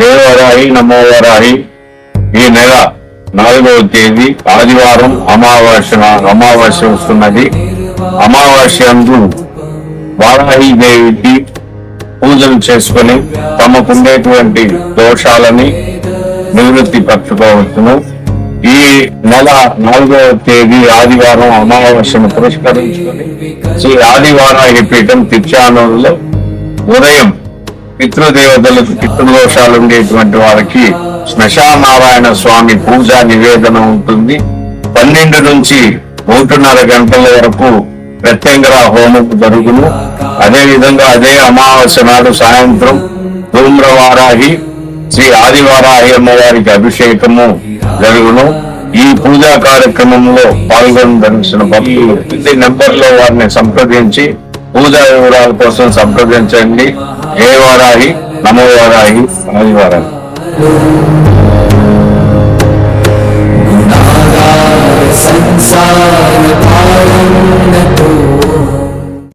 దేవరాయి నమోవరాయి. ఈ నెల నాలుగవ తేదీ ఆదివారం అమావాస్య అమావాస్య వస్తున్నది. అమావాస్య అందు వారాహి దేవికి పూజలు చేసుకొని తమకుండేటువంటి దోషాలని నివృత్తి పరచుకోవచ్చును. ఈ నెల నాలుగవ తేదీ ఆదివారం అమావాస్యను పురస్కరించుకుని శ్రీ ఆదివారాహి పీఠం తిరుచానూరులో ఉదయం పితృదేవతలకు పితృదోషాలు ఉండేటువంటి వారికి శ్మశానారాయణ స్వామి పూజ నివేదన ఉంటుంది. పన్నెండు నుంచి ఒకటిన్నర గంటల వరకు ప్రత్యంగర హోమం జరుగును. అదే విధంగా అదే అమావాస్య నాడు సాయంత్రం ధూమ్రవారాహి శ్రీ ఆదివారాహి అమ్మవారికి అభిషేకము జరుగును. ఈ పూజా కార్యక్రమంలో పాల్గొనదలిసిన భక్తులు. నెంబర్లో వారిని సంప్రదించి పూజా వివరాల కోసం సంప్రదించండి. ఏ వారాహి? నమో వారాహి. ఆదివారాహి సంసార